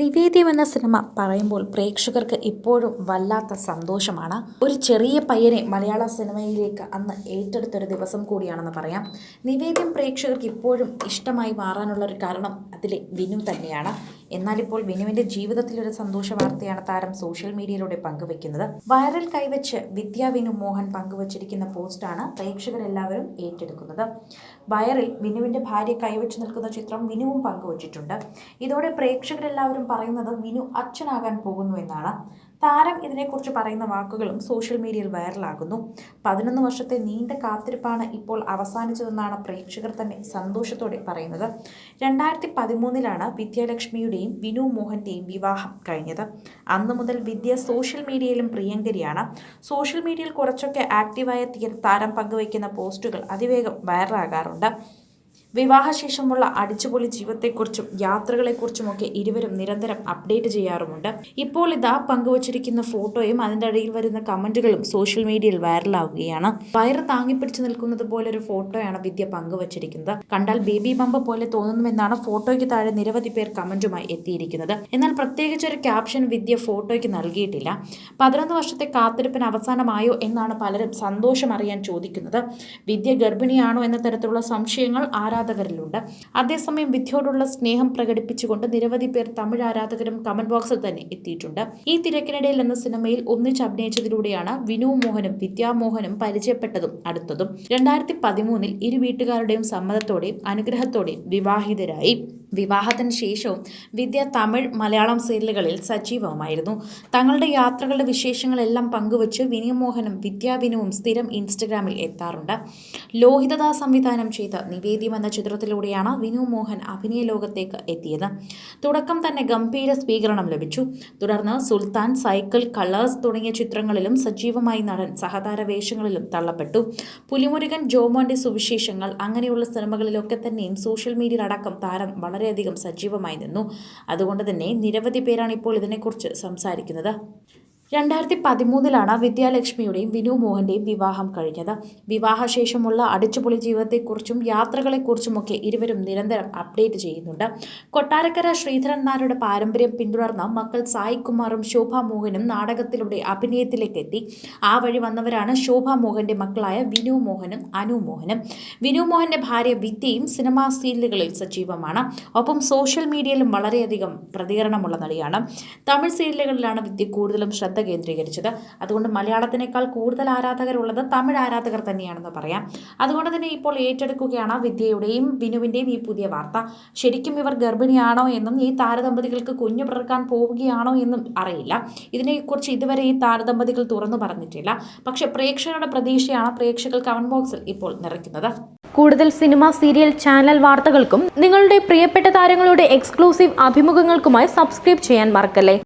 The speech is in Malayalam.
നിവേദ്യം എന്ന സിനിമ പറയുമ്പോൾ പ്രേക്ഷകർക്ക് ഇപ്പോഴും വല്ലാത്ത സന്തോഷമാണ്. ഒരു ചെറിയ പയ്യനെ മലയാള സിനിമയിലേക്ക് അന്ന് ഏറ്റെടുത്തൊരു ദിവസം കൂടിയാണെന്ന് പറയാം. നിവേദ്യം പ്രേക്ഷകർക്ക് ഇപ്പോഴും ഇഷ്ടമായി മാറാനുള്ള ഒരു കാരണം അതിലെ വിനു തന്നെയാണ്. എന്നാൽ വിനുവിന്റെ ജീവിതത്തിലൊരു സന്തോഷ വാർത്തയാണ് താരം സോഷ്യൽ മീഡിയയിലൂടെ പങ്കുവെക്കുന്നത്. വൈറൽ കൈവച്ച് വിദ്യാ വിനു മോഹൻ പങ്കുവച്ചിരിക്കുന്ന പോസ്റ്റാണ് പ്രേക്ഷകരെല്ലാവരും ഏറ്റെടുക്കുന്നത്. വയറിൽ വിനുവിന്റെ ഭാര്യ കൈവച്ച് നിൽക്കുന്ന ചിത്രം വിനുവും പങ്കുവച്ചിട്ടുണ്ട്. ഇതോടെ പ്രേക്ഷകരെല്ലാവരും പറയുന്നത് വിനു അച്ഛനാകാൻ പോകുന്നു എന്നാണ്. താരം ഇതിനെക്കുറിച്ച് പറയുന്ന വാക്കുകളും സോഷ്യൽ മീഡിയയിൽ വൈറലാകുന്നു. പതിനൊന്ന് വർഷത്തെ നീണ്ട കാത്തിരിപ്പാണ് ഇപ്പോൾ അവസാനിച്ചതെന്നാണ് പ്രേക്ഷകർ തന്നെ സന്തോഷത്തോടെ പറയുന്നത്. രണ്ടായിരത്തി പതിമൂന്നിലാണ് വിദ്യാലക്ഷ്മിയുടെയും വിനു മോഹന്റെയും വിവാഹം കഴിഞ്ഞത്. അന്നു മുതൽ വിദ്യ സോഷ്യൽ മീഡിയയിലും പ്രിയങ്കരിയാണ്. സോഷ്യൽ മീഡിയയിൽ കുറച്ചൊക്കെ ആക്റ്റീവായ താരം പങ്കുവയ്ക്കുന്ന പോസ്റ്റുകൾ അതിവേഗം വൈറലാകാറുണ്ട്. വിവാഹശേഷമുള്ള അടിച്ചുപൊളി ജീവിതത്തെക്കുറിച്ചും യാത്രകളെക്കുറിച്ചുമൊക്കെ ഇരുവരും നിരന്തരം അപ്ഡേറ്റ് ചെയ്യാറുമുണ്ട്. ഇപ്പോൾ ഇതാ പങ്കുവച്ചിരിക്കുന്ന ഫോട്ടോയും അതിന്റെ അടിയിൽ വരുന്ന കമന്റുകളും സോഷ്യൽ മീഡിയയിൽ വൈറലാവുകയാണ്. വയറ് താങ്ങിപ്പിടിച്ചു നിൽക്കുന്നത് പോലെ ഒരു ഫോട്ടോയാണ് വിദ്യ പങ്കുവച്ചിരിക്കുന്നത്. കണ്ടാൽ ബേബി ബമ്പ് പോലെ തോന്നുന്നുവെന്നാണ് ഫോട്ടോയ്ക്ക് താഴെ നിരവധി പേർ കമന്റുമായി എത്തിയിരിക്കുന്നത്. എന്നാൽ പ്രത്യേകിച്ച് ഒരു ക്യാപ്ഷൻ വിദ്യ ഫോട്ടോയ്ക്ക് നൽകിയിട്ടില്ല. പതിനൊന്ന് വർഷത്തെ കാത്തിരിപ്പിന് അവസാനമായോ എന്നാണ് പലരും സന്തോഷം അറിയാൻ ചോദിക്കുന്നത്. വിദ്യ ഗർഭിണിയാണോ എന്ന തരത്തിലുള്ള സംശയങ്ങൾ ആരാധകരിലുണ്ട്. അതേസമയം വിദ്യയോടുള്ള സ്നേഹം പ്രകടിപ്പിച്ചുകൊണ്ട് നിരവധി പേർ തമിഴ് ആരാധകരും കമന്റ് ബോക്സിൽ തന്നെ എത്തിയിട്ടുണ്ട്. ഈ തിരക്കിനിടയിൽ എന്ന സിനിമയിൽ ഒന്നിച്ച് അഭിനയിച്ചതിലൂടെയാണ് വിനു മോഹനും വിദ്യാമോഹനും പരിചയപ്പെട്ടതും അടുത്തതും. രണ്ടായിരത്തി പതിമൂന്നിൽ ഇരു വീട്ടുകാരുടെയും സമ്മതത്തോടെയും അനുഗ്രഹത്തോടെയും വിവാഹിതരായി. വിവാഹത്തിന് ശേഷവും വിദ്യ തമിഴ് മലയാളം സീരിയലുകളിൽ സജീവമായിരുന്നു. തങ്ങളുടെ യാത്രകളുടെ വിശേഷങ്ങളെല്ലാം പങ്കുവച്ച് വിനിയമോഹനും വിദ്യാവിനുവും സ്ഥിരം ഇൻസ്റ്റഗ്രാമിൽ എത്താറുണ്ട്. ലോഹിതദാസ് സംവിധാനം ചെയ്ത നിവേദ്യം എന്ന ചിത്രത്തിലൂടെയാണ് വിനു മോഹൻ അഭിനയ ലോകത്തേക്ക് എത്തിയത്. തുടക്കം തന്നെ ഗംഭീര സ്വീകരണം ലഭിച്ചു. തുടർന്ന് സുൽത്താൻ സൈക്കിൾ കളേഴ്സ് തുടങ്ങിയ ചിത്രങ്ങളിലും സജീവമായി നടൻ സഹതാര വേഷങ്ങളിലും തള്ളപ്പെട്ടു. പുലിമുരുകൻ ജോമോന്റെ സുവിശേഷങ്ങൾ അങ്ങനെയുള്ള സിനിമകളിലൊക്കെ തന്നെയും സോഷ്യൽ മീഡിയയിലടക്കം താരം താരം വളരെയധികം സജീവമായി നിന്നു. അതുകൊണ്ട് തന്നെ നിരവധി പേരാണ് ഇപ്പോൾ ഇതിനെക്കുറിച്ച് സംസാരിക്കുന്നത്. രണ്ടായിരത്തി പതിമൂന്നിലാണ് വിദ്യാലക്ഷ്മിയുടെയും വിനു മോഹന്റെയും വിവാഹം കഴിഞ്ഞത്. വിവാഹശേഷമുള്ള അടിച്ചുപൊളി ജീവിതത്തെക്കുറിച്ചും യാത്രകളെക്കുറിച്ചുമൊക്കെ ഇരുവരും നിരന്തരം അപ്ഡേറ്റ് ചെയ്യുന്നുണ്ട്. കൊട്ടാരക്കര ശ്രീധരൻ നായരുടെ പാരമ്പര്യം പിന്തുടർന്ന മക്കൾ സായി കുമാറും ശോഭ മോഹനും നാടകത്തിലൂടെ അഭിനയത്തിലേക്ക് എത്തി ആ വഴി വന്നവരാണ് ശോഭ മോഹന്റെ മക്കളായ വിനു മോഹനും അനു മോഹനും. വിനു മോഹന്റെ ഭാര്യ വിദ്യയും സിനിമാ സീരിയലുകളിൽ സജീവമാണ്. ഒപ്പം സോഷ്യൽ മീഡിയയിലും വളരെയധികം പ്രതികരണമുള്ള നടിയാണ്. തമിഴ് സീരിയലുകളിലാണ് വിദ്യ കൂടുതലും ശ്രദ്ധ കേന്ദ്രീകരിച്ചത്. അതുകൊണ്ട് മലയാളത്തിനേക്കാൾ കൂടുതൽ ആരാധകരുള്ളത് തമിഴ് ആരാധകർ തന്നെയാണെന്ന് പറയാം. അതുകൊണ്ട് തന്നെ ഇപ്പോൾ ഏറ്റെടുക്കുകയാണ് വിദ്യയുടെയും വിനുവിന്റെയും ഈ പുതിയ വാർത്ത. ശരിക്കും ഇവർ ഗർഭിണിയാണോ എന്നും ഈ താരദമ്പതികൾക്ക് കുഞ്ഞു പിറക്കാൻ പോവുകയാണോ എന്നും അറിയില്ല. ഇതിനെക്കുറിച്ച് ഇതുവരെ ഈ താരദമ്പതികൾ തുറന്നു പറഞ്ഞിട്ടില്ല. പക്ഷെ പ്രേക്ഷകരുടെ പ്രതീക്ഷയാണ് പ്രേക്ഷകർ കമന്റ് ബോക്സിൽ ഇപ്പോൾ നിറയ്ക്കുന്നത്. കൂടുതൽ സിനിമ സീരിയൽ ചാനൽ വാർത്തകൾക്കും നിങ്ങളുടെ പ്രിയപ്പെട്ട താരങ്ങളുടെ എക്സ്ക്ലൂസീവ് അഭിമുഖങ്ങൾക്കുമായി സബ്സ്ക്രൈബ് ചെയ്യാൻ മറക്കല്ലേ?